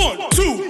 One, two,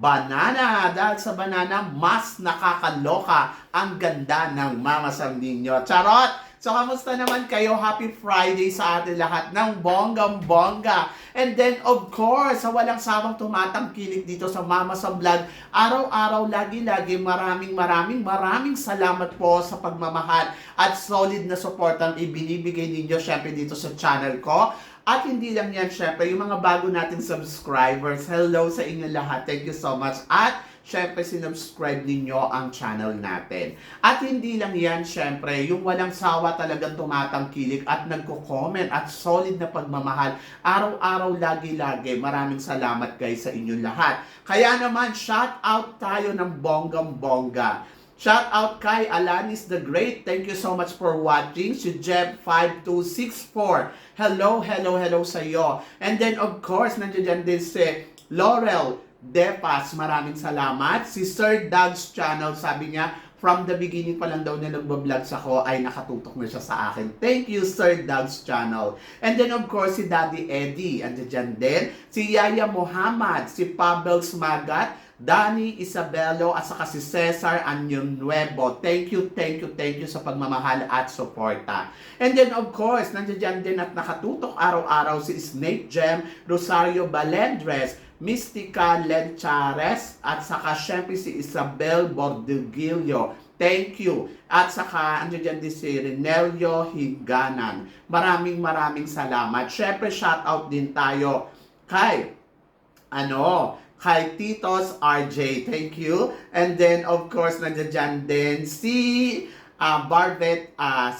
banana. Dahil sa banana, mas nakakaloka ang ganda ng Mama Sam ninyo. Charot! So, kamusta naman kayo? Happy Friday sa atin lahat ng bonggang-bongga. And then, of course, sa walang sawang tumatangkilik dito sa Mama sa Vlog, araw-araw, lagi-lagi, maraming maraming maraming salamat po sa pagmamahal at solid na support ang ibinibigay ninyo syempre dito sa channel ko. At hindi lang yan, syempre, yung mga bago nating subscribers, hello sa inyo lahat. Thank you so much. At syempre, sinubscribe ninyo ang channel natin. At hindi lang yan, syempre, yung walang sawa talagang tumatangkilik at nagko-comment at solid na pagmamahal. Araw-araw, lagi-lagi. Maraming salamat guys sa inyong lahat. Kaya naman, shout out tayo ng bonggang-bongga. Shout out kay Alanis the Great. Thank you so much for watching. Si Jeb5264. Hello, hello, hello sa iyo. And then of course, nandiyan din si Laurel Depas. Maraming salamat. Si Sir Doug's channel, sabi niya, from the beginning pa lang daw na nagbablog ako ay nakatutok na siya sa akin. Thank you, Sir Doug's channel. And then of course, si Daddy Eddie. Andiyan din. Si Yaya Muhammad. Si Pabels Magat. Danny Isabelo at saka si Cesar Anyon Nuevo. Thank you, thank you, thank you sa pagmamahal at suporta. And then of course, nandiyan din at nakatutok araw-araw si Snake Gem, Rosario Balendres, Mystica Lenchares, at saka syempre si Isabel Bordugilio. Thank you. At saka, ano dyan din si Renelio Higanan. Maraming maraming salamat. Syempre, shout out din tayo kay, ano, kay Titos RJ. Thank you. And then, of course, nandiyan dyan din si uh, Barbet, ah,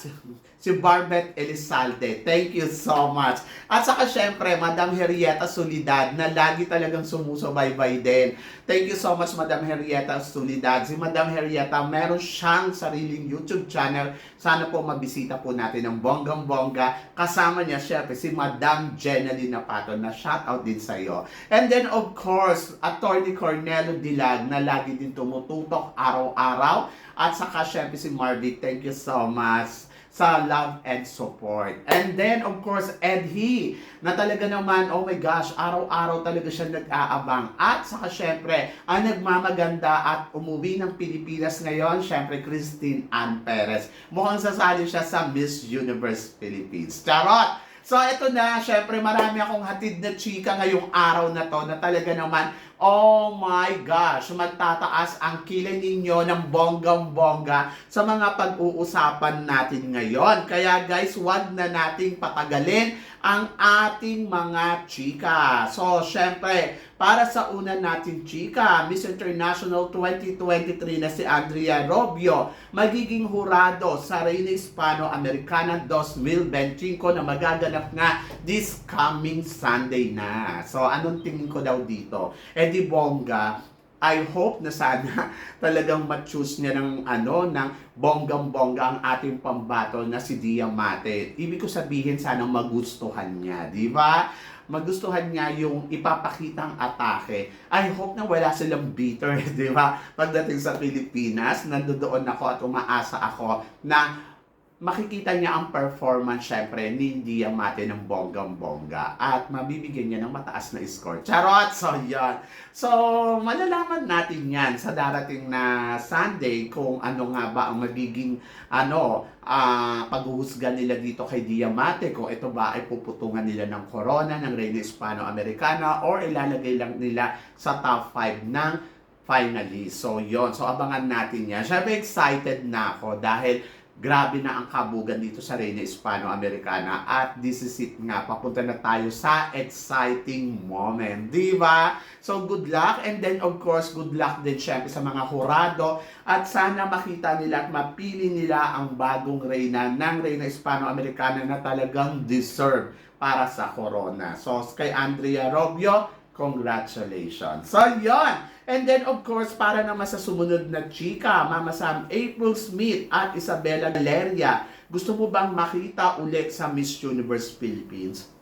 si, Barbet Elizalde. Thank you so much. At saka syempre, Madam Henrietta Solidad na lagi talagang sumusubaybay din. Thank you so much, Madam Henrietta Solidad. Si Madam Henrietta, meron siyang sariling YouTube channel. Sana po mabisita po natin ng bonggang-bongga. Kasama niya, syempre, si Madam Jenaline Napato na shoutout din sa iyo. And then, of course, Attorney Cornelo Dilag na lagi din tumututok araw-araw. At saka, syempre, si Marvic. Thank you so much sa love and support. And then, of course, Ed He, na talaga naman, oh my gosh, araw-araw talaga siya nag-aabang. At saka, syempre, ang nagmamaganda at umuwi ng Pilipinas ngayon, syempre, Christine Ann Perez. Mukhang sasali siya sa Miss Universe Philippines. Charot! So, ito na, syempre, marami akong hatid na chika ngayong araw na to na talaga naman, oh my gosh, magtataas ang kilay ninyo ng bonggang-bongga sa mga pag-uusapan natin ngayon. Kaya guys, wag na nating patagalin ang ating mga chika. So, syempre, para sa una nating chika, Miss International 2023 na si Andrea Robio, magiging hurado sa Reina Hispano-Americana 2025 na magaganap nga this coming Sunday na. So, anong tingin ko daw dito? Eh di bongga, I hope na sana talagang ma-choose niya ng ano ng bonggang-bongga ang ating pambato na si Diamante. Ibig ko sabihin sana magustuhan niya, di ba? Magustuhan niya yung ipapakitang atake. I hope na wala silang bitter, di ba? Pagdating sa Pilipinas, nandoon ako at umaasa ako na makikita niya ang performance syempre ni Diamante ng bonggang-bongga at mabibigyan niya ng mataas na score. Charot! So, yan. So, malalaman natin yan sa darating na Sunday kung ano nga ba ang magiging ano, ah paghuhusga nila dito kay Diamante kung ito ba ay puputungan nila ng corona ng Reina Hispano-Americana or ilalagay lang nila sa top 5 ng finalist. So, yon So, abangan natin yan. Syempre, excited na ako dahil grabe na ang kabugan dito sa Reina Hispano-Americana at this is it nga, papunta na tayo sa exciting moment, di ba? So good luck and then of course good luck din syempre sa mga hurado at sana makita nila at mapili nila ang bagong Reyna ng Reina Hispano-Americana na talagang deserve para sa corona. So kay Andrea Robio, congratulations. So yon. And then of course, para naman sa sumunod na chika, Mama Sam, April Smith at Isabella Valeria, gusto mo bang makita ulit sa Miss Universe Philippines?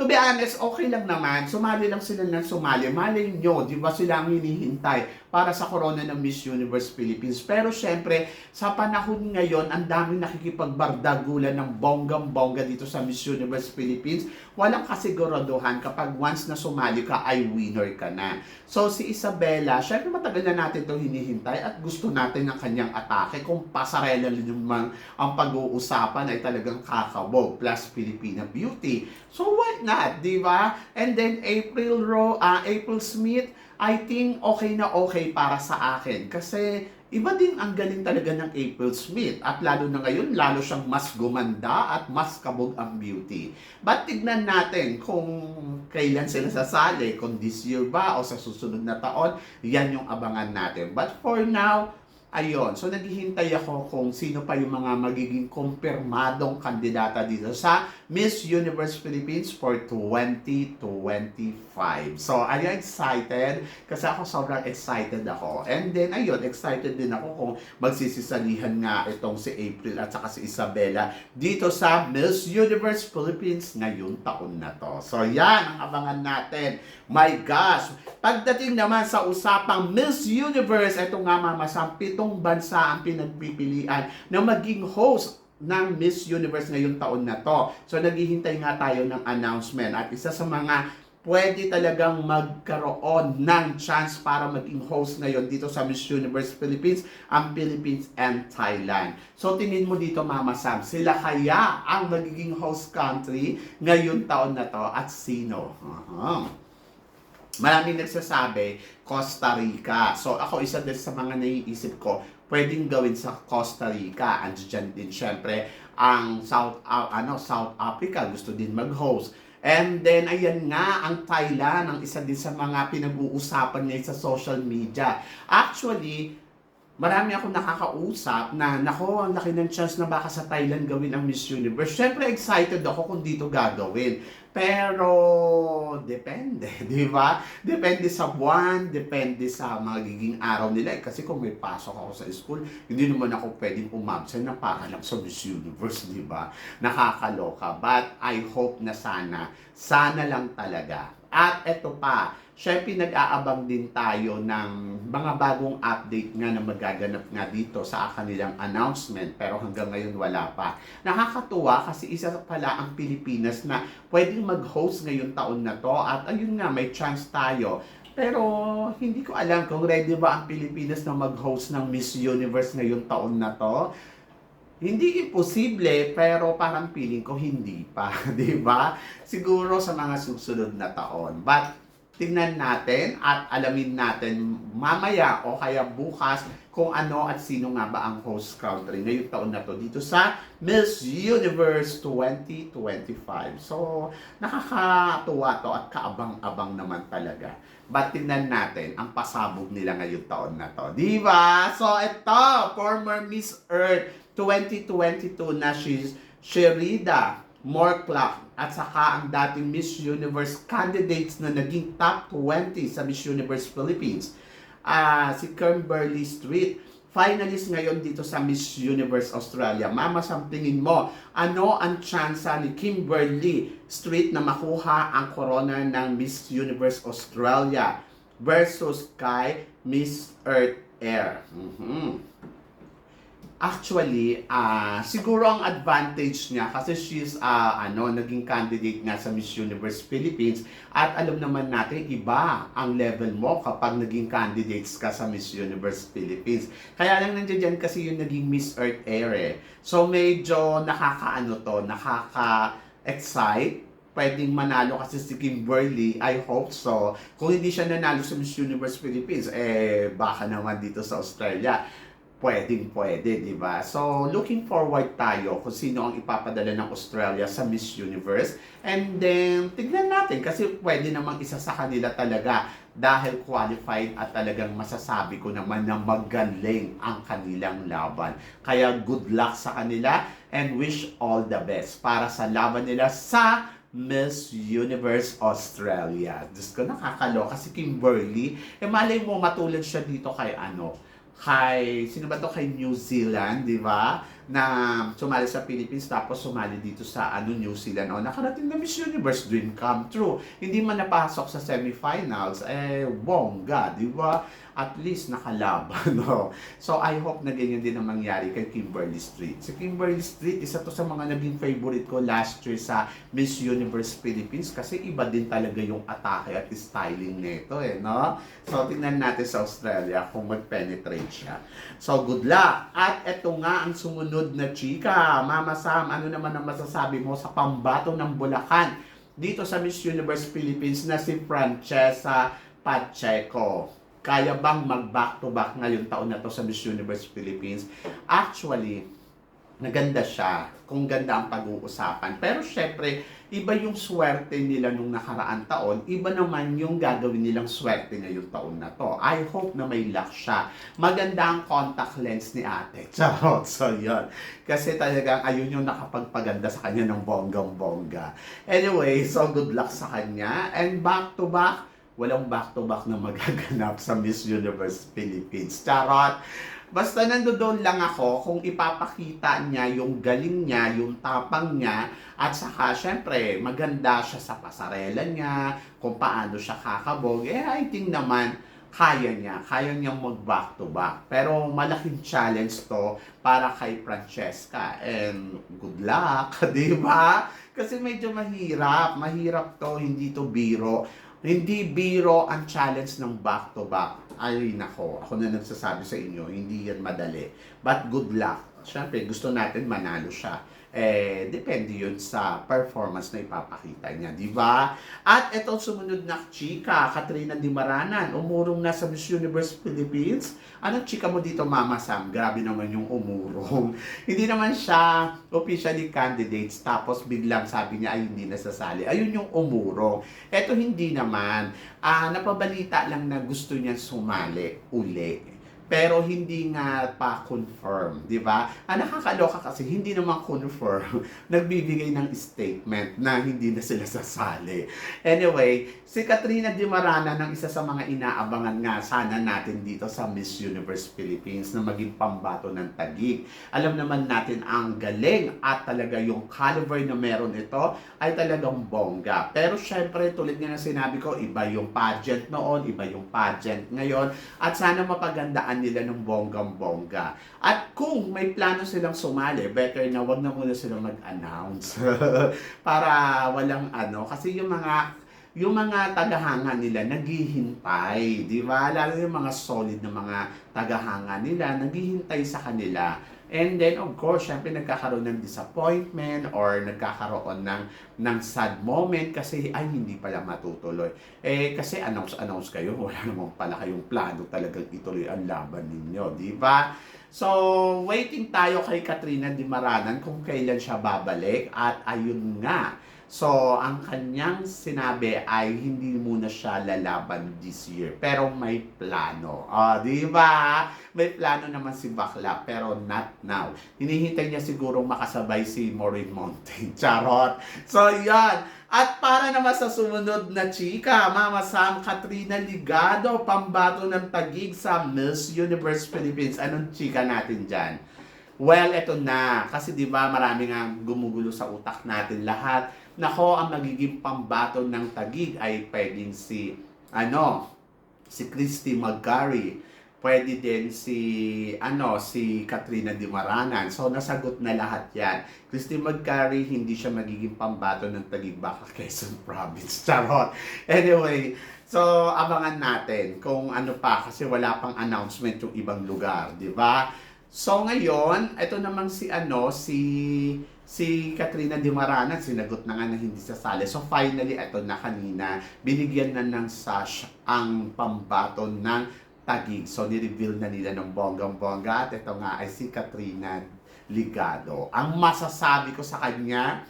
To be honest, okay lang naman. Sumali lang sila ng sumali. Malay nyo, di ba sila ang hinihintay para sa corona ng Miss Universe Philippines. Pero syempre, sa panahon ngayon, ang daming nakikipagbardagulan ng bonggang-bongga dito sa Miss Universe Philippines. Walang kasiguraduhan kapag once na sumali ka, ay winner ka na. So si Isabella, syempre matagal na natin itong hinihintay at gusto natin ang kanyang atake. Kung pasarela naman ang pag-uusapan ay talagang kakabog plus Filipina Beauty. So why not, di ba? And then April Ro, ah, April Smith, I think okay na okay para sa akin kasi iba din ang galing talaga ng April Smith at lalo na ngayon lalo siyang mas gumanda at mas kabog ang beauty. But tignan natin kung kailan sila sasali, kung this year ba o sa susunod na taon, yan yung abangan natin. But for now, Ayun, so naghihintay ako kung sino pa yung mga magiging kumpirmadong kandidata dito sa Miss Universe Philippines for 2025. So, are you excited? Kasi ako sobrang excited ako. And then, ayun, excited din ako kung magsisisalihan nga itong si April at saka si Isabella dito sa Miss Universe Philippines ngayong taon na to. So, yan ang abangan natin. My gosh! Pagdating naman sa usapang Miss Universe, ito nga mama, sa bansa ang pinagpipilian na maging host ng Miss Universe ngayong taon na to. So naghihintay nga tayo ng announcement at isa sa mga pwede talagang magkaroon ng chance para maging host ngayon dito sa Miss Universe Philippines, ang Philippines and Thailand. So tingin mo dito Mama Sam, sila kaya ang magiging host country ngayong taon na to at sino? Aha. Maraming nagsasabi, Costa Rica. So ako isa din sa mga naiisip ko, pwedeng gawin sa Costa Rica. Andiyan din syempre ang South uh, ano South Africa gusto din mag-host. And then, ayan nga, ang Thailand, ang isa din sa mga pinag-uusapan ngayon sa social media. Actually, marami ako nakakausap na, nako, ang laki ng chance na baka sa Thailand gawin ang Miss Universe. Siyempre, excited ako kung dito gagawin. Pero, depende, di ba? Depende sa buwan, depende sa magiging araw nila. Eh, Kasi kung may pasok ako sa school, hindi naman ako pwedeng umabsent na para lang sa Miss Universe, di ba? Nakakaloka. But I hope na sana, sana lang talaga. At eto pa, syempre nag-aabang din tayo ng mga bagong update nga na magaganap nga dito sa kanilang announcement pero hanggang ngayon wala pa. Nakakatuwa kasi isa pala ang Pilipinas na pwedeng mag-host ngayong taon na to at ayun nga may chance tayo. Pero hindi ko alam kung ready ba ang Pilipinas na mag-host ng Miss Universe ngayong taon na to. Hindi imposible, pero parang feeling ko hindi pa, di ba? Siguro sa mga susunod na taon. But tingnan natin at alamin natin mamaya o kaya bukas kung ano at sino nga ba ang host country ngayong taon na to dito sa Miss Universe 2025. So, nakakatuwa to at kaabang-abang naman talaga. But tingnan natin ang pasabog nila ngayong taon na to. Di ba? So, ito, former Miss Earth 2022 na si Sherida Morclock at saka ang dating Miss Universe candidates na naging top 20 sa Miss Universe Philippines. Ah, si Kimberly Street finalist ngayon dito sa Miss Universe Australia. Mama, sa tingin mo, ano ang tsansa ni Kimberly Street na makuha ang corona ng Miss Universe Australia versus kay Miss Earth Air? Mhm. Actually, ah siguro ang advantage niya kasi she's ah, ano, naging candidate nga sa Miss Universe Philippines at alam naman natin iba ang level mo kapag naging candidates ka sa Miss Universe Philippines. Kaya lang nandiyan dyan kasi yung naging Miss Earth Air eh. So medyo nakakaano to, nakaka-excite pwedeng manalo kasi si Kimberly, I hope so. Kung hindi siya nanalo sa Miss Universe Philippines, eh baka naman dito sa Australia pwedeng pwede, di ba? So, looking forward tayo kung sino ang ipapadala ng Australia sa Miss Universe. And then, tignan natin kasi pwede namang isa sa kanila talaga dahil qualified at talagang masasabi ko naman na magaling ang kanilang laban. Kaya good luck sa kanila and wish all the best para sa laban nila sa Miss Universe Australia. Diyos ko, nakakaloka si Kimberly. Eh, malay mo, matulad siya dito kay ano, kay, sino ba to? Kay New Zealand, di ba? Na sumali sa Philippines tapos sumali dito sa ano New Zealand. O, nakarating na Miss Universe, dream come true. Hindi man napasok sa semifinals, eh, bongga, di ba? At least nakalaban, no? So, I hope na ganyan din ang mangyari kay Kimberly Street. Si Kimberly Street, isa to sa mga naging favorite ko last year sa Miss Universe Philippines kasi iba din talaga yung atake at styling nito, eh, no? So, tingnan natin sa Australia kung mag-penetrate siya. So, good luck! At eto nga ang sumunod na chika. Mama Sam, ano naman ang masasabi mo sa pambato ng Bulacan dito sa Miss Universe Philippines na si Francesca Pacheco? Kaya bang mag-back to back ngayong taon na to sa Miss Universe Philippines? Actually, naganda siya kung ganda ang pag-uusapan. Pero syempre, iba yung swerte nila nung nakaraan taon, iba naman yung gagawin nilang swerte ngayong taon na to. I hope na may luck siya. Maganda ang contact lens ni ate. Charot. So, yun. Kasi talagang ayun yung nakapagpaganda sa kanya ng bonggang-bongga. Anyway, so good luck sa kanya. And back to back, walang back-to-back na magaganap sa Miss Universe Philippines. Charot! Basta nandoon lang ako kung ipapakita niya yung galing niya, yung tapang niya, at saka syempre maganda siya sa pasarela niya, kung paano siya kakabog, eh I think naman kaya niya, kaya niyang mag back to back. Pero malaking challenge to para kay Francesca. And good luck, di ba? Kasi medyo mahirap, mahirap to, hindi to biro. Hindi biro ang challenge ng back to back. Ay nako, ako na nagsasabi sa inyo, hindi yan madali. But good luck. Siyempre, gusto natin manalo siya. Eh, depende yun sa performance na ipapakita niya, di ba? At ito sumunod na chika, Katrina Di Maranan, umurong na sa Miss Universe Philippines. Anong chika mo dito, Mama Sam? Grabe naman yung umurong. hindi naman siya officially candidates, tapos biglang sabi niya ay hindi nasasali. Ayun yung umurong. Ito hindi naman. Ah, napabalita lang na gusto niya sumali uli pero hindi nga pa confirm, di ba? Ang nakakaloka kasi hindi naman confirm, nagbibigay ng statement na hindi na sila sasali. Anyway, si Katrina Di Marana ng isa sa mga inaabangan nga sana natin dito sa Miss Universe Philippines na maging pambato ng tagig. Alam naman natin ang galing at talaga yung caliber na meron ito ay talagang bongga. Pero syempre, tulad nga na sinabi ko, iba yung pageant noon, iba yung pageant ngayon, at sana mapagandaan nila ng bonggang-bongga. At kung may plano silang sumali, better na wag na muna silang mag-announce. Para walang ano, kasi yung mga yung mga tagahanga nila naghihintay, di ba? Lalo yung mga solid na mga tagahanga nila, naghihintay sa kanila. And then, of course, syempre nagkakaroon ng disappointment or nagkakaroon ng, ng sad moment kasi ay hindi pala matutuloy. Eh, kasi announce-announce kayo, wala namang pala kayong plano talagang ituloy ang laban ninyo, di ba? So, waiting tayo kay Katrina Di Maranan kung kailan siya babalik at ayun nga, So, ang kanyang sinabi ay hindi muna siya lalaban this year. Pero may plano. Ah, di ba? May plano naman si Bakla, pero not now. Hinihintay niya sigurong makasabay si Maureen Mountain. Charot. So, yan. At para naman sa sumunod na chika, Mama Sam Katrina Ligado, pambato ng tagig sa Miss Universe Philippines. Anong chika natin dyan? Well, eto na. Kasi di ba marami nga gumugulo sa utak natin lahat. Nako, ang magiging pambato ng tagig ay pwedeng si, ano, si Christy Magari. Pwede din si, ano, si Katrina Di Maranan. So, nasagot na lahat yan. Christy Magari, hindi siya magiging pambato ng tagig baka Quezon Province. Charot. Anyway, so, abangan natin kung ano pa kasi wala pang announcement yung ibang lugar, di ba? So ngayon, ito namang si ano, si si Katrina Di Marana, sinagot na nga na hindi sasali. So finally, ito na kanina, binigyan na ng sash ang pambato ng Tagig. So, nireveal na nila ng bonggang-bongga at ito nga ay si Katrina Ligado. Ang masasabi ko sa kanya,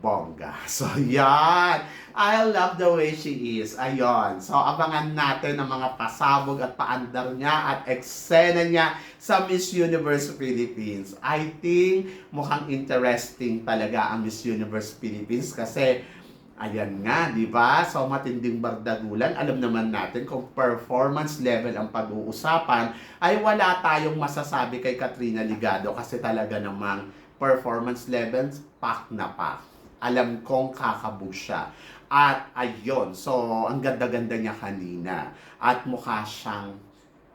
bongga. So, yan. I love the way she is. Ayon. So, abangan natin ang mga pasabog at paandar niya at eksena niya sa Miss Universe Philippines. I think mukhang interesting talaga ang Miss Universe Philippines kasi Ayan nga, di ba? So, matinding bardagulan. Alam naman natin kung performance level ang pag-uusapan, ay wala tayong masasabi kay Katrina Ligado kasi talaga namang performance levels, pak na pak. Alam kong kakabog siya. At ayun, so ang ganda-ganda niya kanina. At mukha siyang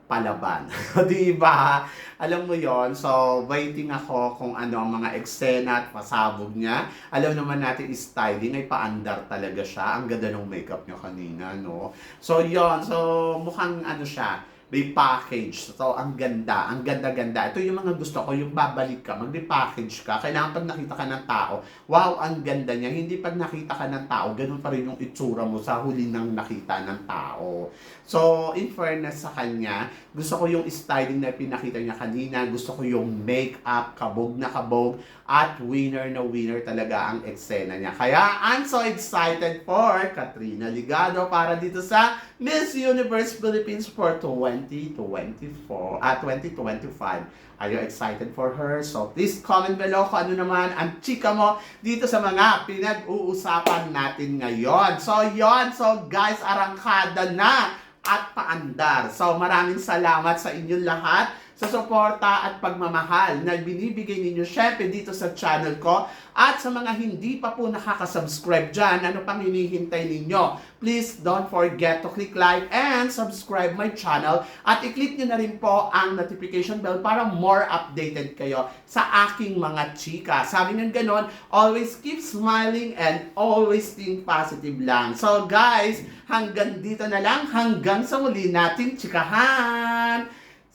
palaban. di ba? Alam mo yon So, waiting ako kung ano ang mga eksena at pasabog niya. Alam naman natin, styling ay paandar talaga siya. Ang ganda ng makeup niya kanina, no? So, yon So, mukhang ano siya, may package. So, ang ganda, ang ganda-ganda. Ito yung mga gusto ko, yung babalik ka, mag-package ka. Kailangan pag nakita ka ng tao, wow, ang ganda niya. Hindi pag nakita ka ng tao, ganun pa rin yung itsura mo sa huli ng nakita ng tao. So, in fairness sa kanya, gusto ko yung styling na pinakita niya kanina. Gusto ko yung makeup, kabog na kabog, at winner na winner talaga ang eksena niya. Kaya, I'm so excited for Katrina Ligado para dito sa Miss Universe Philippines for 2024 at 2025. Are you excited for her? So please comment below kung ano naman ang chika mo dito sa mga pinag-uusapan natin ngayon. So yon So guys, arangkada na at paandar. So maraming salamat sa inyong lahat sa suporta at pagmamahal na binibigay ninyo syempre dito sa channel ko at sa mga hindi pa po nakaka-subscribe dyan, ano pang hinihintay ninyo? Please don't forget to click like and subscribe my channel at i-click nyo na rin po ang notification bell para more updated kayo sa aking mga chika. Sabi ng ganon, always keep smiling and always think positive lang. So guys, hanggang dito na lang, hanggang sa muli nating chikahan!